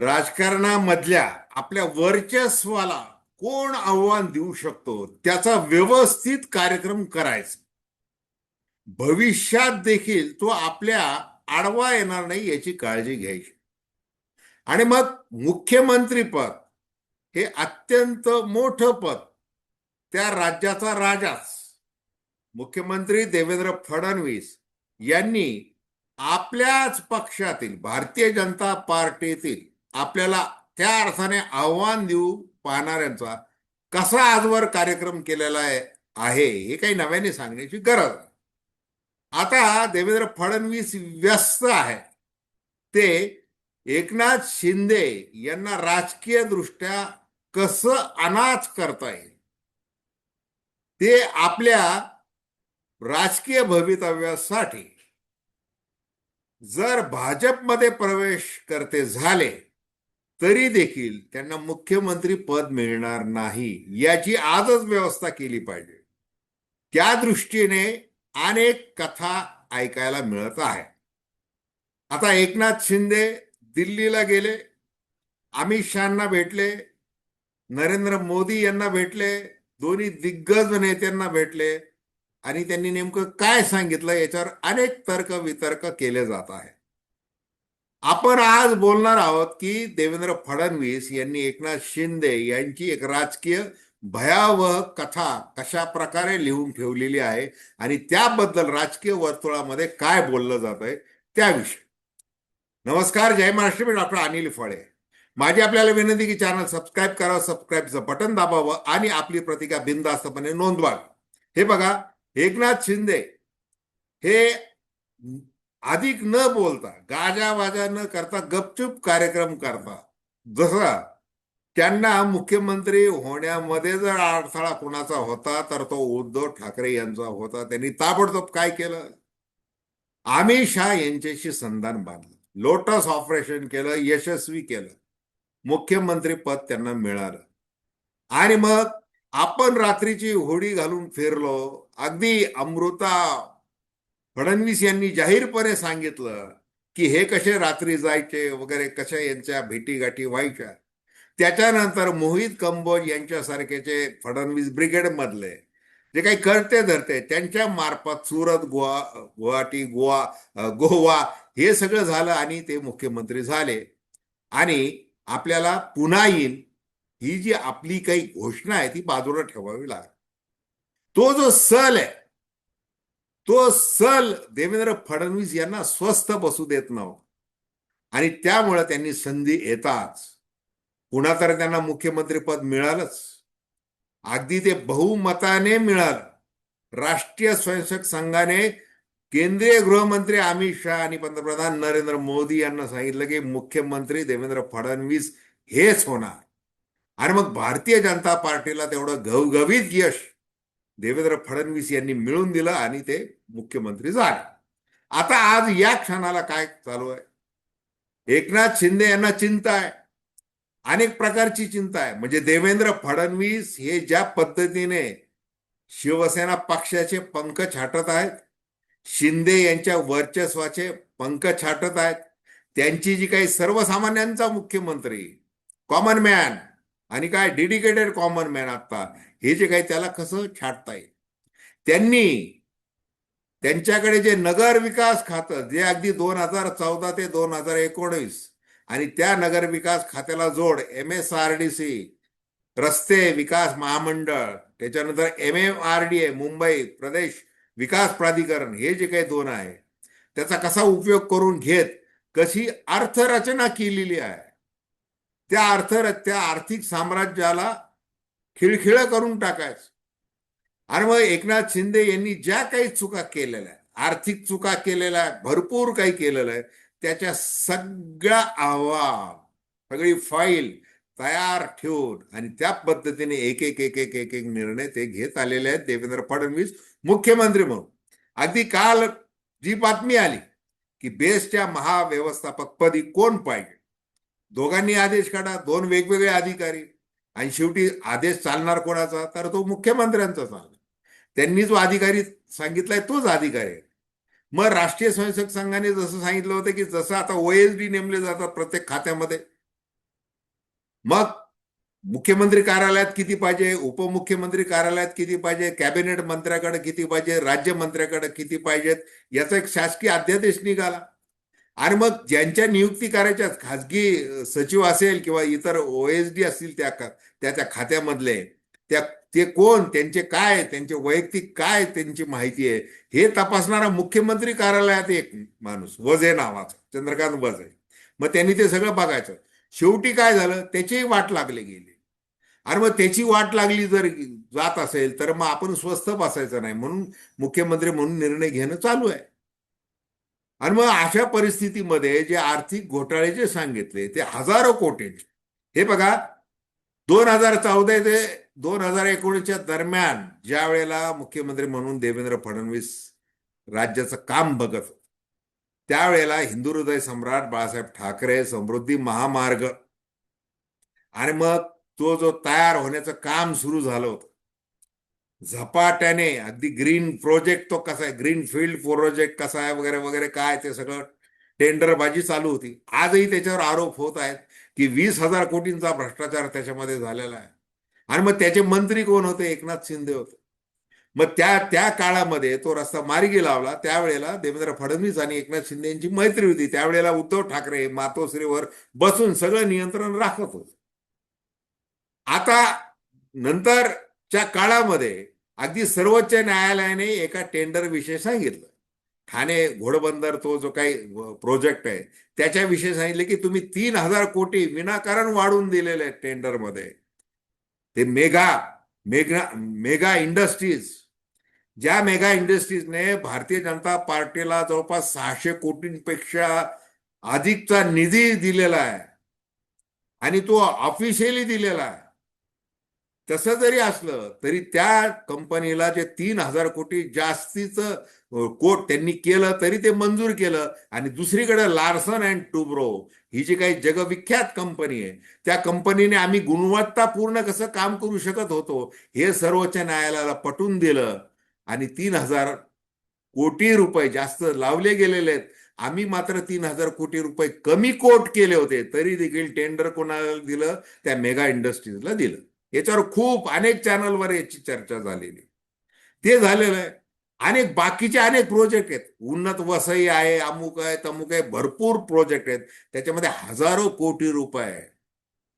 राजकारणामधल्या आपल्या वर्चस्वाला कोण आव्हान देऊ शकतो? त्याचा व्यवस्थित कार्यक्रम करायचा. भविष्यात देखील तो आपल्या आडवा येणार नाही याची काळजी घ्यायची. आणि मग मुख्यमंत्री पद हे अत्यंत मोठं पद. त्या राज्याचा राजाच. मुख्यमंत्री देवेंद्र फडणवीस यांनी आपल्याच पक्षातील भारतीय जनता पार्टीतील आपल्याला त्या अर्थाने आव्हान देऊ पाहणाऱ्यांचा कसा आजवर कार्यक्रम केलेला आहे हे काही नव्याने सांगण्याची गरज आहे. आता देवेंद्र फडणवीस व्यस्त आहे ते एकनाथ शिंदे यांना राजकीय दृष्ट्या कसं अनाथ करता येईल ते आपल्या राजकीय भवितव्यासाठी जर भाजपमध्ये प्रवेश करते झाले तरी देखील त्यांना मुख्यमंत्री पद मिळणार नाही याची आजच व्यवस्था केली पाहिजे. त्या दृष्टीने अनेक कथा ऐकायला मिळत आहे आता एकनाथ शिंदे दिल्लीला गेले. अमित शहाना भेटले. नरेंद्र मोदी यांना भेटले. दोन्ही दिग्गज नेत्यांना भेटले. आणि त्यांनी नेमकं काय सांगितलं याच्यावर अनेक तर्क वितर्क केले जात आहे आपण आज बोलणार आहोत की देवेंद्र फडणवीस यांनी एकनाथ शिंदे यांची एक राजकीय भयावह कथा कशा प्रकारे लिहून ठेवलेली आहे आणि त्याबद्दल राजकीय वर्तुळामध्ये काय बोललं जात आहे त्याविषयी. नमस्कार जय महाराष्ट्र. मी डॉक्टर अनिल फळे. माझी आपल्याला विनंती की चॅनल सबस्क्राईब करावं सबस्क्राईबचं बटन दाबावं आणि आपली प्रतिका बिनधास्तपणे नोंदवावी. हे बघा एकनाथ शिंदे हे अधिक न बोलता गाजावाजा न करता गपचूप कार्यक्रम करता. जसा त्यांना मुख्यमंत्री होण्यामध्ये जर अडथळा कोणाचा होता तर तो उद्धव ठाकरे यांचा होता. त्यांनी ताबडतोब काय केलं? अमित शहा यांच्याशी संधान बांधलं. लोटस ऑपरेशन केलं यशस्वी केलं. मुख्यमंत्री पद त्यांना मिळालं. आणि मग आपण रात्रीची होडी घालून फिरलो. अगदी अमृता फडणवीस यांनी जाहीरपणे सांगितलं की हे कसे रात्री जायचे वगैरे कशा यांच्या भेटीगाठी व्हायच्या? त्याच्यानंतर मोहित कंबोज यांच्यासारखेचे फडणवीस ब्रिगेड मधले जे काही करते धरते त्यांच्या मार्फत सुरत गोवा गुवाहाटी गोवा गोवा हे सगळं झालं आणि ते मुख्यमंत्री झाले. आणि आपल्याला पुन्हा येईल ही जी आपली काही घोषणा आहे ती बाजूला ठेवावी लागेल. तो जो सल आहे तो सल देवेंद्र फडणवीस यांना स्वस्थ बसू देत नव्हता. आणि त्यामुळे त्यांनी संधी येताच. पुन्हा तर त्यांना मुख्यमंत्री पद मिळालंच. अगदी ते बहुमताने मिळालं. राष्ट्रीय स्वयंसेवक संघाने केंद्रीय गृहमंत्री अमित शहा आणि पंतप्रधान नरेंद्र मोदी यांना सांगितलं की मुख्यमंत्री देवेंद्र फडणवीस हेच होणार. आणि मग भारतीय जनता पार्टीला तेवढं घवघवीत यश देवेंद्र फडणवीस यांनी मिळून दिलं आणि ते मुख्यमंत्री झाले. आता आज या क्षणाला काय चालू आहे? एकनाथ शिंदे यांना चिंता आहे. अनेक प्रकारची चिंता आहे. म्हणजे देवेंद्र फडणवीस हे ज्या पद्धतीने शिवसेना पक्षाचे पंख छाटत आहेत शिंदे यांच्या वर्चस्वाचे पंख छाटत आहेत त्यांची जी काही सर्वसामान्यांचा मुख्यमंत्री कॉमन मॅन आणि काय डेडिकेटेड कॉमन मॅन आता. हे जे काही त्याला कसं छाटता येईल? त्यांनी त्यांच्याकडे जे नगर विकास खातं जे अगदी दोन हजार चौदा ते दोन हजार एकोणीस आणि त्या नगर विकास खात्याला जोड M S R D C रस्ते विकास महामंडळ त्याच्यानंतर M M R D A Mumbai प्रदेश विकास प्राधिकरण हे जे काही दोन आहे त्याचा कसा उपयोग करून घेत कशी अर्थरचना केलेली आहे त्या अर्थ त्या आर्थिक साम्राज्याला खिळखिळ करून टाकायचं. आणि मग एकनाथ शिंदे यांनी ज्या काही चुका केलेल्या आर्थिक चुका केलेल्या भरपूर काही केलेलं आहे त्याच्या सगळ्या अहवाल सगळी फाईल तयार ठेवून आणि त्या पद्धतीने एक एक एक एक एक एक निर्णय ते घेत आलेले आहेत देवेंद्र फडणवीस मुख्यमंत्री म्हणून. अगदी काल जी बातमी आली की बेस्टच्या महाव्यवस्थापक पदी कोण पाहिजे? दोघांनी आदेश काढा दोन वेगवेगळे अधिकारी. आणि शेवटी आदेश चालणार कोणाचा? तर तो मुख्यमंत्र्यांचा चालणार. त्यांनी जो अधिकारी सांगितलाय तोच अधिकारी आहे. मग राष्ट्रीय स्वयंसेवक संघाने जसं सांगितलं होतं की जसं आता ओएसडी नेमले जातात प्रत्येक खात्यामध्ये मग मुख्यमंत्री कार्यालयात किती पाहिजे? उपमुख्यमंत्री कार्यालयात किती पाहिजे? कॅबिनेट मंत्र्याकडे किती पाहिजे? राज्यमंत्र्याकडे किती पाहिजेत? याचा एक शासकीय अध्यादेश निघाला. आणि मग ज्यांच्या नियुक्ती करायच्या खाजगी सचिव असेल किंवा इतर ओएसडी असतील त्या त्या त्या खात्यामधले त्या ते कोण त्यांचे काय त्यांचे वैयक्तिक काय त्यांची माहिती आहे हे तपासणारा मुख्यमंत्री कार्यालयात एक माणूस वजे नावाचा चंद्रकांत वजे मग त्यांनी ते सगळं बघायचं. शेवटी काय झालं? त्याचीही वाट लागली गेली. आणि मग त्याची वाट लागली जर जात असेल तर मग आपण स्वस्थ बसायचं नाही म्हणून मुख्यमंत्री म्हणून निर्णय घेणं चालू आहे. आणि मग अशा परिस्थितीमध्ये जे आर्थिक घोटाळे जे सांगितले ते हजारो कोटींचे हे बघा दोन हजार चौदा ते दोन हजार एकोणीसच्या दरम्यान ज्या वेळेला मुख्यमंत्री म्हणून देवेंद्र फडणवीस राज्याचं काम बघत होते, त्यावेळेला हिंदू हृदय सम्राट बाळासाहेब ठाकरे समृद्धी महामार्ग आणि मग तो जो तयार होण्याचं काम सुरू झालं होतं झपाट्याने अगदी ग्रीन प्रोजेक्ट तो कसा आहे? ग्रीन फील्ड प्रोजेक्ट कसा आहे? वगैरे वगैरे काय ते सगळं टेंडरबाजी चालू होती. आजही त्याच्यावर आरोप होत आहेत की वीस हजार कोटींचा भ्रष्टाचार त्याच्यामध्ये झालेला आहे. आणि मग त्याचे मंत्री कोण होते? एकनाथ शिंदे होते. मग त्या त्या काळामध्ये तो रस्ता मार्गी लावला. त्यावेळेला देवेंद्र फडणवीस आणि एकनाथ शिंदे यांची मैत्री होती. त्यावेळेला उद्धव ठाकरे मातोश्रीवर बसून सगळं नियंत्रण राखत होते. आता नंतर च्या काळामध्ये अगदी सर्वोच्च न्यायालयाने एका टेंडर विषयी सांगितलं. ठाणे घोडबंदर तो जो काही प्रोजेक्ट आहे त्याच्याविषयी सांगितले की तुम्ही तीन हजार कोटी विनाकारण वाढवून दिलेले आहेत टेंडरमध्ये. ते मेगा मेगा मेगा इंडस्ट्रीज ज्या मेगा इंडस्ट्रीजने भारतीय जनता पार्टीला जवळपास सहाशे कोटींपेक्षा अधिकचा निधी दिलेला आहे. आणि तो ऑफिशियली दिलेला आहे. तसं जरी असलं तरी त्या कंपनीला जे तीन हजार कोटी जास्तीचं कोट त्यांनी केलं तरी ते मंजूर केलं. आणि दुसरीकडे लार्सन अँड टुब्रो ही जी काही जगविख्यात कंपनी आहे त्या कंपनीने आम्ही गुणवत्तापूर्ण कसं काम करू शकत होतो हे सर्वोच्च न्यायालयाला पटवून दिलं. आणि तीन हजार कोटी रुपये जास्त लावले गेलेले आहेत. आम्ही मात्र तीन हजार कोटी रुपये कमी कोट केले होते तरी देखील टेंडर कोणाला दिलं? त्या मेगा इंडस्ट्रीजला दिलं. याच्यावर खूप अनेक चॅनलवर याची चर्चा झालेली. ते झालेलं आहे. अनेक बाकीचे अनेक प्रोजेक्ट आहेत. उन्नत वसई आहे अमुक आहे तमुक आहे. भरपूर प्रोजेक्ट आहेत. त्याच्यामध्ये हजारो कोटी रुपये आहे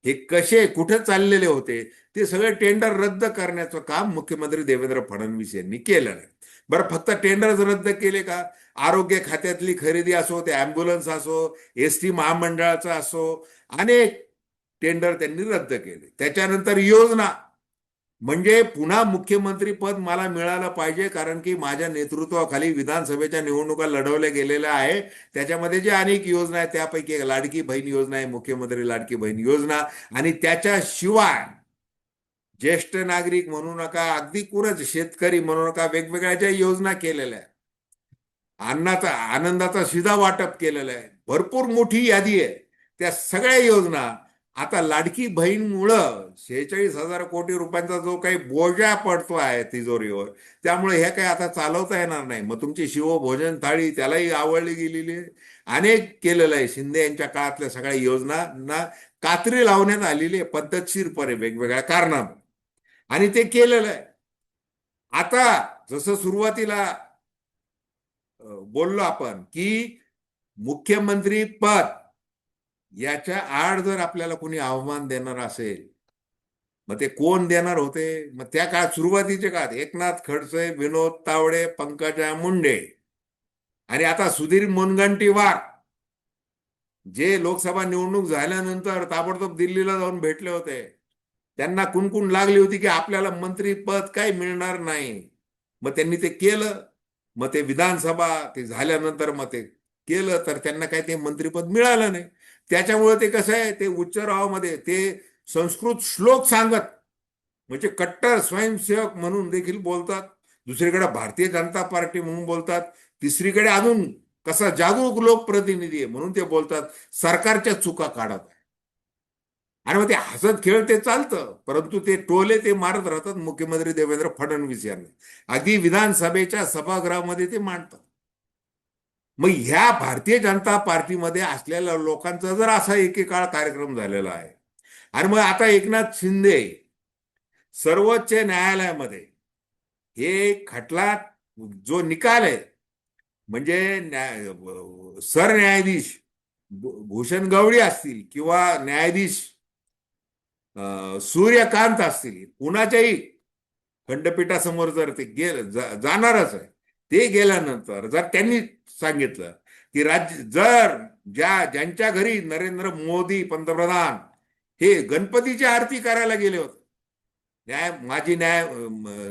हे कसे कुठे चाललेले होते? ते सगळे टेंडर रद्द करण्याचं काम मुख्यमंत्री देवेंद्र फडणवीस यांनी केलं नाही बरं फक्त टेंडर रद्द केले का? आरोग्य खात्यातली खरेदी असो ते अँब्युलन्स असो एस टी महामंडळाचं असो अनेक टेंडर त्यांनी रद्द केले. त्याच्यानंतर योजना. म्हणजे पुन्हा मुख्यमंत्री पद मला मिळालं पाहिजे कारण की माझ्या नेतृत्वाखाली विधानसभेच्या निवडणुका लढवल्या गेलेल्या आहे. त्याच्यामध्ये जे अनेक योजना आहेत त्यापैकी एक लाडकी बहीण योजना आहे मुख्यमंत्री लाडकी बहीण योजना. आणि त्याच्याशिवाय ज्येष्ठ नागरिक म्हणू नका अगदी कुरच शेतकरी म्हणू नका वेगवेगळ्या ज्या योजना केलेल्या आहेत. अन्नाचा आनंदाचा शिधा वाटप केलेलं आहे. भरपूर मोठी यादी आहे. त्या सगळ्या योजना आता लाडकी बहीणमुळं शेहेचाळीस हजार कोटी रुपयांचा जो काही बोजा पडतो आहे तिजोरीवर त्यामुळे हे काही आता चालवता येणार नाही. मग तुमची शिवभोजन थाळी त्यालाही आवडली गेलेली आहे. अनेक केलेलं आहे. शिंदे यांच्या काळातल्या सगळ्या योजनांना कात्री लावण्यात आलेली आहे. पद्धतशीरपणे वेगवेगळ्या कारणानं आणि ते केलेलं आहे. आता जसं सुरुवातीला बोललो आपण की मुख्यमंत्री पद याच्या आड जर आपल्याला कोणी आव्हान देणार असेल मग ते कोण देणार होते? मग त्या काळात सुरुवातीच्या काळात एकनाथ खडसे विनोद तावडे पंकजा मुंडे आणि आता सुधीर मुनगंटीवार जे लोकसभा निवडणूक झाल्यानंतर ताबडतोब दिल्लीला जाऊन भेटले होते. त्यांना कुणकुण लागली होती की आपल्याला मंत्रीपद काही मिळणार नाही. मग त्यांनी ते केलं. मग ते विधानसभा ते झाल्यानंतर मग ते केलं तर त्यांना काही ते मंत्रीपद मिळालं नाही. त्याच्यामुळे ते कसं आहे ते उच्चरावामध्ये ते संस्कृत श्लोक सांगत म्हणजे कट्टर स्वयंसेवक म्हणून देखील बोलतात. दुसरीकडे भारतीय जनता पार्टी म्हणून बोलतात. तिसरीकडे अजून कसा जागरूक लोकप्रतिनिधी आहे म्हणून ते बोलतात. सरकारच्या चुका काढत आहे. आणि मग ते हसत खेळ ते चालतं परंतु ते टोले ते मारत राहतात मुख्यमंत्री देवेंद्र फडणवीस यांना. अगदी विधानसभेच्या सभागृहामध्ये ते मांडतात. मग ह्या भारतीय जनता पार्टीमध्ये असलेल्या लोकांचा जर असा एकेकाळ कार्यक्रम झालेला आहे. आणि मग आता एकनाथ शिंदे सर्वोच्च न्यायालयामध्ये हे खटला जो निकाल आहे म्हणजे सरन्यायाधीश भूषण गवळी असतील किंवा न्यायाधीश सूर्यकांत असतील कुणाच्याही खंडपीठासमोर जर ते गेल जाणारच आहे ते गेल्यानंतर जर त्यांनी सांगितलं की राज्य जर ज्या ज्यांच्या घरी नरेंद्र मोदी पंतप्रधान हे गणपतीची आरती करायला गेले होते न्याय माजी न्याय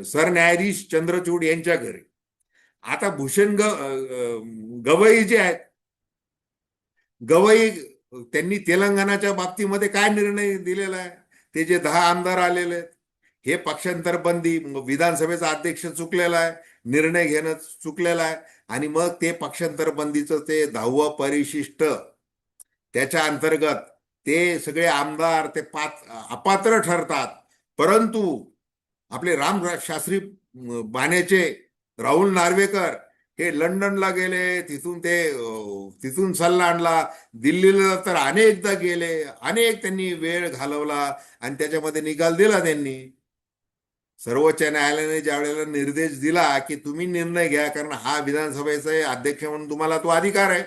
सरन्यायाधीश चंद्रचूड यांच्या घरी. आता भूषण ग गवई जे आहेत गवई त्यांनी तेलंगणाच्या बाबतीमध्ये काय निर्णय दिलेला आहे? ते जे दहा आमदार आलेले आहेत हे पक्षांतर बंदी विधानसभेचा अध्यक्ष चुकलेला आहे निर्णय घेणं चुकलेला आहे. आणि मग ते पक्षांतर बंदीचं ते दहावं परिशिष्ट त्याच्या अंतर्गत ते सगळे आमदार ते पात अपात्र ठरतात. परंतु आपले राम शास्त्री अं, बाण्याचे राहुल नार्वेकर हे लंडनला गेले तिथून ते तिथून सल्ला आणला दिल्लीला तर अनेकदा गेले अनेक त्यांनी वेळ घालवला आणि त्याच्यामध्ये निकाल दिला त्यांनी. सर्वोच्च न्यायालयाने ज्या वेळेला निर्देश दिला की तुम्ही निर्णय घ्या कारण हा विधानसभेचा अध्यक्ष म्हणून तुम्हाला तो अधिकार आहे.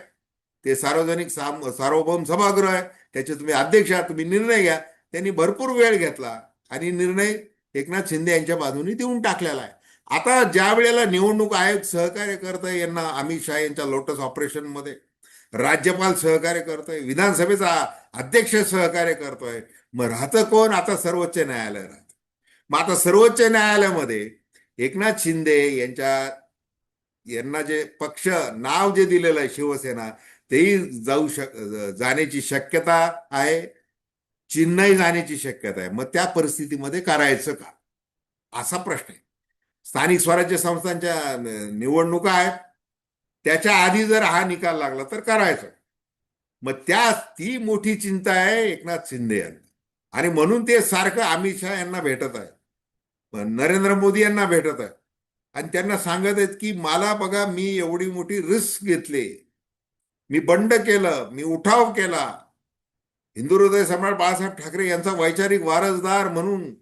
ते सार्वजनिक सार्वभौम सभागृह आहे. त्याचे तुम्ही अध्यक्ष आहात तुम्ही निर्णय घ्या. त्यांनी भरपूर वेळ घेतला आणि निर्णय एकनाथ शिंदे यांच्या बाजूने देऊन टाकलेला आहे. आता ज्या वेळेला निवडणूक आयोग सहकार्य करतोय यांना अमित शाह यांच्या लोटस ऑपरेशनमध्ये राज्यपाल सहकार्य करतोय विधानसभेचा अध्यक्ष सहकार्य करतोय मग राहतं कोण? आता सर्वोच्च न्यायालय मग आता सर्वोच्च न्यायालयामध्ये एकनाथ शिंदे यांच्या यांना जे पक्ष नाव जे दिलेलं आहे शिवसेना तेही जाऊ शक जाण्याची शक्यता आहे. चिन्हही जाण्याची शक्यता आहे. मग त्या परिस्थितीमध्ये करायचं का? असा प्रश्न आहे. स्थानिक स्वराज्य संस्थांच्या निवडणुका आहेत. त्याच्या आधी जर हा निकाल लागला तर करायचं. मग त्या ती मोठी चिंता आहे एकनाथ शिंदे यांना. आणि म्हणून ते सारखं अमित शहा यांना भेटत आहे. पण नरेंद्र मोदी यांना भेटत आहे. आणि त्यांना सांगत आहेत की मला बघा मी एवढी मोठी रिस्क घेतली. मी बंड केलं मी उठाव केला. हिंदू हृदय सम्राट बाळासाहेब ठाकरे यांचा वैचारिक वारसदार म्हणून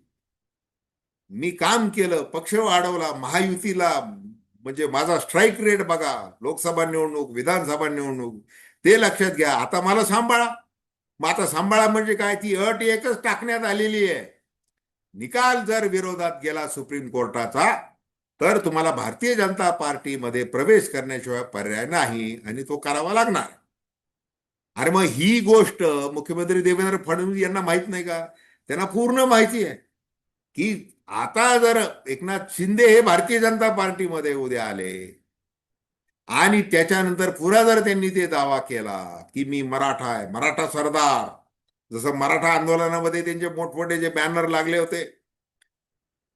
मी काम केलं पक्ष वाढवला महायुतीला म्हणजे माझा स्ट्राईक रेट बघा लोकसभा निवडणूक विधानसभा निवडणूक ते लक्षात घ्या. आता मला सांभाळा. मग आता सांभाळा म्हणजे काय? ती अट एकच टाकण्यात आलेली आहे. निकाल जर विरोधात गेला सुप्रीम कोर्टाचा तर तुम्हाला भारतीय जनता पार्टीमध्ये प्रवेश करण्याशिवाय पर्याय नाही आणि तो करावा लागणार. अरे मग ही गोष्ट मुख्यमंत्री देवेंद्र फडणवीस यांना माहीत नाही का? त्यांना पूर्ण माहिती आहे. की आता जर एकनाथ शिंदे हे भारतीय जनता पार्टीमध्ये उद्या आले आणि त्याच्यानंतर पुरा जर त्यांनी ते दावा केला की मी मराठा आहे मराठा सरदार जसं मराठा आंदोलनामध्ये त्यांचे मोठमोठे जे बॅनर लागले होते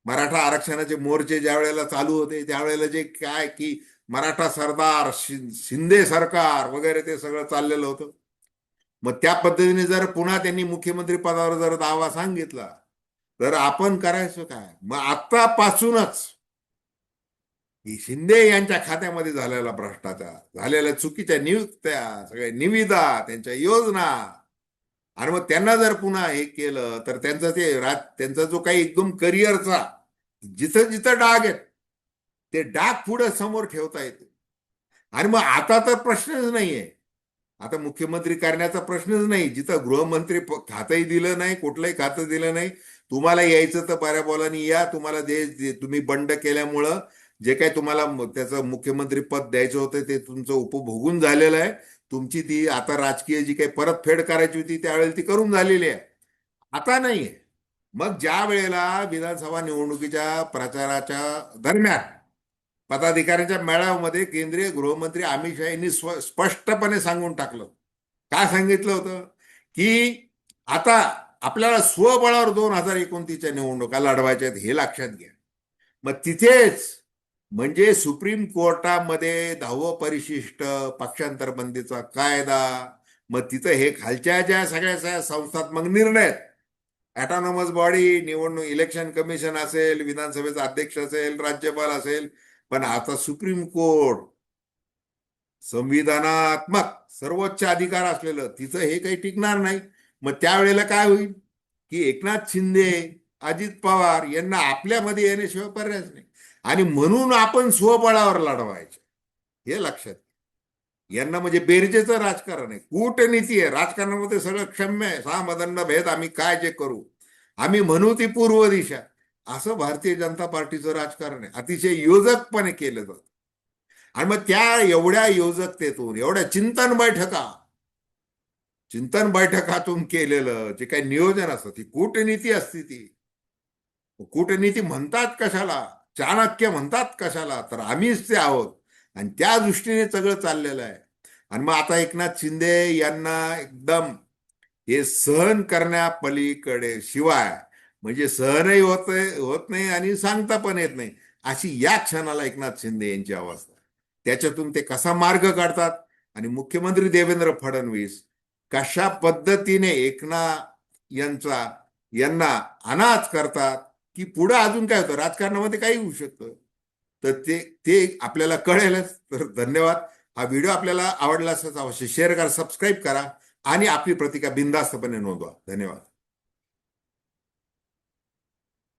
मराठा आरक्षणाचे मोर्चे ज्या वेळेला चालू होते त्यावेळेला जे काय की मराठा सरदार शिंदे सरकार वगैरे ते सगळं चाललेलं होतं. मग त्या पद्धतीने जर पुन्हा त्यांनी मुख्यमंत्री पदावर जर दावा सांगितला तर आपण करायचं काय? मग आतापासूनच शिंदे यांच्या खात्यामध्ये झालेला भ्रष्टाचार झालेल्या चुकीच्या नियुक्त्या सगळ्या निविदा त्यांच्या योजना. आणि मग त्यांना जर पुन्हा हे केलं तर त्यांचा ते राज त्यांचा जो काही एकदम करिअरचा जिथं जिथं डाग आहेत ते डाग पुढं समोर ठेवता येते. आणि मग आता तर प्रश्नच नाहीये. आता मुख्यमंत्री करण्याचा प्रश्नच नाही. जिथं गृहमंत्री खातंही दिलं नाही कुठलंही खातं दिलं नाही तुम्हाला यायचं तर बऱ्या बोलानी या तुम्हाला दे जे तुम्ही बंड केल्यामुळं जे काही तुम्हाला त्याचं मुख्यमंत्री पद द्यायचं होतं ते तुमचं उपभोगून झालेलं आहे. तुमची ती आता राजकीय जी काही परतफेड करायची होती त्यावेळेला ती करून झालेली आहे. आता नाहीये मग ज्या वेळेला विधानसभा निवडणुकीच्या प्रचाराच्या दरम्यान पदाधिकाऱ्यांच्या मेळाव्यामध्ये केंद्रीय गृहमंत्री अमित शहा यांनी स्व स्पष्टपणे सांगून टाकलं. काय सांगितलं होतं? की आता आपल्याला स्वबळावर दोन हजार एकोणतीसच्या निवडणुका लढवायच्या आहेत हे लक्षात घ्या. मग तिथेच म्हणजे सुप्रीम कोर्टामध्ये दहावं परिशिष्ट पक्षांतर बंदीचा कायदा मग तिथं हे खालच्या ज्या सगळ्या संस्थात्मक निर्णय ऍटोनॉमस बॉडी निवडणूक इलेक्शन कमिशन असेल विधानसभेचा अध्यक्ष असेल राज्यपाल असेल पण आता सुप्रीम कोर्ट संविधानात्मक सर्वोच्च अधिकार असलेलं तिचं हे काही टिकणार नाही. मग त्यावेळेला काय होईल? की एकनाथ शिंदे अजित पवार यांना आपल्यामध्ये येण्याशिवाय पर्यायच नाही. आणि म्हणून आपण स्वबळावर लढवायचे. हे लक्षात यांना म्हणजे बेरजेचं राजकारण आहे. कूटनीती आहे. राजकारणामध्ये सगळं क्षम्य आहे. सहा मदंड भेद आम्ही काय जे करू? आम्ही म्हणू ती पूर्व दिशा. असं भारतीय जनता पार्टीचं राजकारण आहे. अतिशय योजकपणे केलं जातं. आणि मग त्या एवढ्या योजकतेतून एवढ्या चिंतन बैठका चिंतन बैठकातून केलेलं जे काही नियोजन असतं ती कूटनीती असते ती. कूटनीती म्हणतात कशाला? चाणक्य म्हणतात कशाला? तर आम्हीच ते आहोत. आणि त्या दृष्टीने सगळं चाललेलं आहे. आणि मग आता एकनाथ शिंदे यांना एकदम हे सहन करण्यापलीकडे शिवाय म्हणजे सहनही होत होत नाही आणि सांगता पण येत नाही. अशी या क्षणाला एकनाथ शिंदे यांची अवस्था. त्याच्यातून ते कसा मार्ग काढतात? आणि मुख्यमंत्री देवेंद्र फडणवीस कशा पद्धतीने एकनाथ यांचा यांना अनाथ करतात? की पुढे अजून काय होतं? राजकारणामध्ये काही होऊ शकतं. तर ते ते आपल्याला कळेलच. तर धन्यवाद. हा व्हिडिओ आपल्याला आवडला असेल अवश्य शेअर करा सबस्क्राईब करा आणि आपली प्रतिका बिंदास्तपणे नोंदवा. धन्यवाद.